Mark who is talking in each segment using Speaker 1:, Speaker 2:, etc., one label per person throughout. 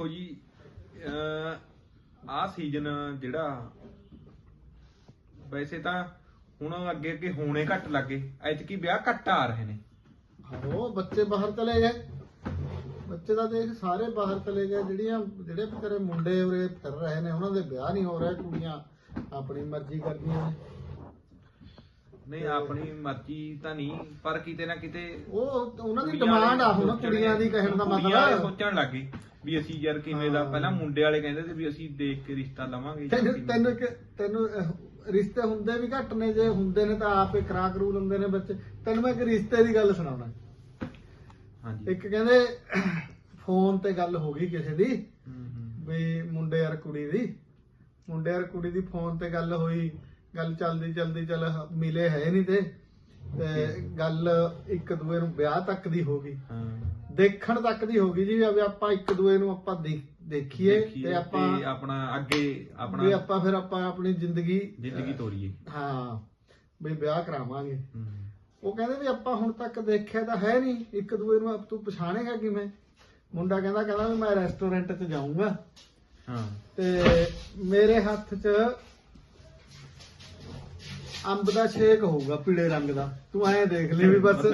Speaker 1: ਦੇਖੋ ਜੀ ਆਹ ਸੀਜ਼ਨ ਜਿਹੜਾ ਵੈਸੇ ਤਾਂ ਹੁਣ ਅੱਗੇ ਅੱਗੇ ਹੋਣੇ ਘੱਟ ਲੱਗੇ। ਐਤਕੀ ਵਿਆਹ ਘੱਟ ਆ ਰਹੇ ਨੇ।
Speaker 2: ਉਹ ਬੱਚੇ ਬਾਹਰ ਚਲੇ ਗਏ। ਬੱਚੇ ਦਾ ਦੇਖ ਸਾਰੇ ਬਾਹਰ ਚਲੇ ਗਏ। ਜਿਹੜੀਆਂ ਜਿਹੜੇ ਤੇਰੇ ਮੁੰਡੇ ਉਰੇ ਫਿਰ ਰਹੇ ਨੇ ਉਹਨਾਂ ਦੇ ਵਿਆਹ ਨਹੀਂ ਹੋ ਰਹੇ ਕੁੜੀਆਂ ਆਪਣੀ ਮਰਜ਼ੀ ਕਰਦੀਆਂ ਨੇ।
Speaker 1: ਨਹੀਂ ਆਪਣੀ ਮਰਜ਼ੀ ਤਾਂ ਨਹੀਂ ਪਰ ਕਿਤੇ ਨਾ ਕਿਤੇ
Speaker 2: ਉਹ ਉਹਨਾਂ ਦੀ ਡਿਮਾਂਡ ਆ ਹੁਣ ਕੁੜੀਆਂ ਦੀ ਕਹਿਣ ਦਾ ਮਤਲਬ।
Speaker 1: ਸੋਚਣ ਲੱਗੇ ਵੀ ਅਸੀਂ ਯਾਰ ਕਿਵੇਂ ਦਾ
Speaker 2: ਹਾਂ।
Speaker 1: ਪਹਿਲਾਂ ਮੁੰਡੇ ਵਾਲੇ ਕਹਿੰਦੇ ਸੀ ਵੀ ਅਸੀਂ ਦੇਖ ਕੇ ਰਿਸ਼ਤਾ ਲਵਾਂਗੇ ਜਾਂ
Speaker 2: ਤੈਨੂੰ
Speaker 1: ਕਿਵੇਂ।
Speaker 2: ਤੈਨੂੰ ਕਿ- ਤੈਨੂੰ ਅਹ, ਰਿਸ਼ਤੇ ਹੁੰਦੇ ਵੀ ਘੱਟ ਨੇ ਜੇ ਹੁੰਦੇ ਨੇ ਤਾਂ ਆਪੇ ਕਰਾ ਕਰੂ ਲੈਂਦੇ ਨੇ ਬੱਚੇ ਤੈਨੂੰ ਮੈਂ ਇੱਕ ਰਿਸ਼ਤੇ ਦੀ ਗੱਲ ਸੁਣਾਉਣਾ।
Speaker 1: ਹਾਂਜੀ।
Speaker 2: ਇੱਕ ਕਹਿੰਦੇ ਫੋਨ ਤੇ ਗੱਲ ਹੋ ਗਈ ਕਿਸੇ ਦੀ
Speaker 1: ਹੂੰ, ਹੂੰ।
Speaker 2: ਵੀ ਮੁੰਡੇ ਯਾਰ ਕੁੜੀ ਦੀ। ਮੁੰਡੇ ਯਾਰ ਕੁੜੀ ਦੀ ਫੋਨ ਤੇ ਗੱਲ ਹੋਈ ਗੱਲ ਚੱਲਦੀ ਚੱਲਦੀ ਚੱਲ ਮਿਲੇ ਹੈ ਨਹੀਂ ਤੇ। ਤੇ ਗੱਲ ਇੱਕ ਦੂਏ ਨੂੰ ਵਿਆਹ ਤੱਕ ਦੀ ਹੋ ਗਈ।
Speaker 1: ਹਾਂ।
Speaker 2: ਦੇਖਣ ਤੱਕ ਦੀ ਹੋ ਗਈ ਜੀ ਵੀ ਆਪਾਂ ਇੱਕ ਦੂਏ ਨੂੰ ਆਪਾਂ ਦੇਖ- ਦੇਖੀਏ ਤੇ ਆਪਾਂ
Speaker 1: ਆਪਣਾ ਅੱਗੇ
Speaker 2: ਵੀ
Speaker 1: ਆਪਣਾ
Speaker 2: ਆਪਾਂ ਫਿਰ ਆਪਾਂ ਆਪਣੀ ਜ਼ਿੰਦਗੀ
Speaker 1: ਜ਼ਿੰਦਗੀ ਤੋਰੀਏ।
Speaker 2: ਹਾਂ ਵੀ ਵਿਆਹ ਕਰਾਵਾਂਗੇ। ਉਹ ਕਹਿੰਦੇ ਵੀ ਆਪਾਂ ਹੁਣ ਤੱਕ ਦੇਖਿਆ ਤਾਂ ਹੈ ਨਹੀਂ ਇੱਕ ਦੂਏ ਨੂੰ ਆਪ ਤੂੰ ਪਛਾਣੇਗਾ ਕਿਵੇਂ? ਮੁੰਡਾ ਕਹਿੰਦਾ ਕਹਿੰਦਾ ਵੀ ਮੈਂ ਰੈਸਟੋਰੈਂਟ 'ਚ ਜਾਊਂਗਾ।
Speaker 1: ਹਾਂ।
Speaker 2: ਤੇ ਮੇਰੇ ਹੱਥ 'ਚ ਅੰਬ ਦਾ ਸ਼ੇਕ ਹੋਊਗਾ ਪੀਲੇ ਰੰਗ ਦਾ। ਤੂੰ ਐਂ ਦੇਖ ਲਈ ਵੀ ਬਸ।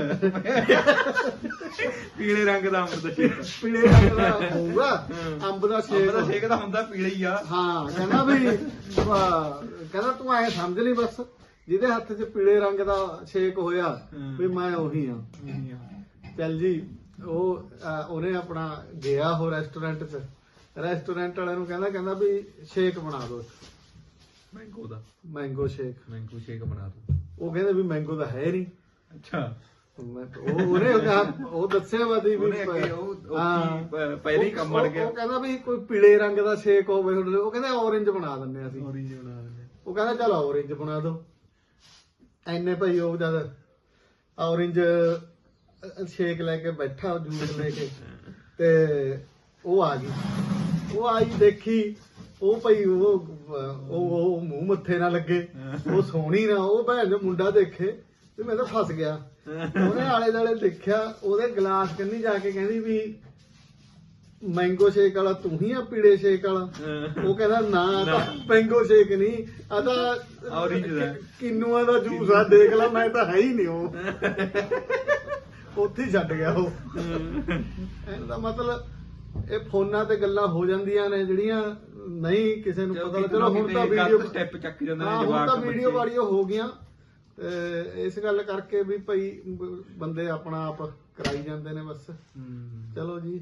Speaker 1: ਪੀਲੇ ਰੰਗ ਦਾ ਅੰਮ੍ਰਿਤ ਸ਼ੇਕ।
Speaker 2: ਪੀਲੇ ਰੰਗ ਦਾ ਹੋਊਗਾ। ਅੰਬ ਦਾ
Speaker 1: ਅੰਬ
Speaker 2: ਸ਼ੇਕ
Speaker 1: ਦਾ ਸ਼ੇਕ ਤਾਂ ਹੁੰਦਾ ਪੀਲਾ ਹੀ ਆ।
Speaker 2: ਹਾਂ ਕਹਿੰਦਾ ਵੀ ਕਹਿੰਦਾ ਤੂੰ ਐਂ ਸਮਝ ਲਈ ਬਸ ਜਿਹਦੇ ਹੱਥ 'ਚ ਪੀਲੇ ਰੰਗ ਦਾ ਸ਼ੇਕ ਹੋਇਆ। ਵੀ ਮੈਂ ਉਹੀ ਆ। ਚੱਲ ਜੀ ਉਹ ਉਹਨੇ ਆਪਣਾ ਗਿਆ ਉਹ ਰੈਸਟੋਰੈਂਟ 'ਚ। ਰੈਸਟੋਰੈਂਟ ਵਾਲਿਆਂ ਨੂੰ ਕਹਿੰਦਾ ਕਹਿੰਦਾ ਵੀ ਸ਼ੇਕ ਬਣਾ ਦਿਓ
Speaker 1: ਮੈਂਗੋ ਦਾ।
Speaker 2: ਮੈਂਗੋ ਸ਼ੇਕ
Speaker 1: ਮੈਂਗੋ ਸ਼ੇਕ ਬਣਾ ਦੋ।
Speaker 2: ਉਹ ਕਹਿੰਦੇ ਵੀ ਮੈਂਗੋ ਤਾਂ ਹੈ ਨਹੀਂ।
Speaker 1: ਅੱਛਾ।
Speaker 2: ਮੈਂ ਤਾਂ- ਉਹ ਉਹਨੇ ਉਹਦਾ- ਉਹ ਦੱਸਿਆ ਵਾ ਦੀ ਵੀ
Speaker 1: ਉਹਨੇ ਅੱਗੇ ਉਹ- ਉਹ
Speaker 2: ਹਾਂ।
Speaker 1: ਕੀ ਪ- ਪਹਿਲੇ ਹੀ ਕੰਮ
Speaker 2: ਉਹ-
Speaker 1: ਬਣ ਗਿਆ।
Speaker 2: ਉਹ ਕਹਿੰਦਾ ਵੀ ਕੋਈ ਪੀਲੇ ਰੰਗ ਦਾ ਸ਼ੇਕ ਹੋਵੇ ਤੁਹਾਡੇ ਲਈ। ਉਹ ਕਹਿੰਦੇ ਔਰੇਂਜ ਬਣਾ ਦਿੰਦੇ ਆ ਅਸੀਂ।
Speaker 1: ਔਰੇਂਜ ਬਣਾ ਦਿੰਦੇ
Speaker 2: ਉਹ ਕਹਿੰਦਾ ਚਲ ਔਰੇਂਜ ਬਣਾ ਦਿਓ ਐਨੇ ਭਾਈ ਉਹ ਜਦ ਔਰੇਂਜ ਸ਼ੇਕ ਲੈ ਕੇ ਬੈਠਾ ਜੂਸ ਲੈ ਕੇ। ਤੇ ਉਹ ਆ ਗਈ। ਉਹ ਆਈ ਦੇਖੀ। ਉਹ ਭਾਈ ਉਹ ਉਹ ਉਹ ਮੂੰਹ ਮੱਥੇ ਨਾ ਲੱਗੇ। ਉਹ ਸੋਹਣੀ ਨਾ ਉਹ ਭੈਣ ਜੋ ਮੁੰਡਾ ਦੇਖੇ ਤੇ ਮੈਂ ਤਾਂ ਫਸ ਗਿਆ। ਉਹਨੇ ਆਲੇ ਦਾਲੇ ਦੇਖਿਆ ਉਹਦੇ ਗਲਾਸ ਕੰਨੀ ਜਾ ਕੇ ਕਹਿੰਦੀ ਵੀ ਮੈਂਗੋ ਸ਼ੇਕ ਵਾਲਾ ਤੂੰ ਹੀ ਆ ਪੀੜੇ ਸ਼ੇਕ ਵਾਲਾ? ਉਹ ਕਹਿੰਦਾ ਨਾ ਤਾਂ ਮੈਂਗੋ ਸ਼ੇਕ ਨਹੀਂ ਆ ਤਾਂ। ਕਿੰਨੂਆਂ ਦਾ ਜੂਸ ਆ ਦੇਖ ਲੈ ਮੈਂ ਤਾਂ ਹੈ ਹੀ ਨਹੀਂ ਉਹ। ਉੱਥੇ ਛੱਡ ਗਿਆ ਉਹ। ਇਹਦਾ ਮਤਲਬ ਇਹ ਫੋਨਾਂ ਤੇ ਗੱਲਾਂ ਹੋ ਜਾਂਦੀਆਂ ਨੇ ਜਿਹੜੀਆਂ ਨਹੀਂ ਕਿਸੇ ਨੂੰ ਪਤਾ ਲੱਗ- ਚਲੋ ਹੁਣ ਤਾਂ ਵੀਡੀਓ
Speaker 1: ਸਟੈਪ ਚੱਕ ਜਾਂਦੇ ਨੇ
Speaker 2: ਹੁਣ
Speaker 1: ਜਵਾਕ
Speaker 2: ਤਾਂ ਵੀਡੀਓ। ਵਾੜੀਓ ਹੋ ਗਈਆਂ ਇਸ ਗੱਲ ਕਰਕੇ ਵੀ ਭਾਈ ਬੰਦੇ ਆਪਣਾ ਆਪ ਕਰਾਈ ਜਾਂਦੇ ਨੇ ਬਸ। ਚਲੋ ਜੀ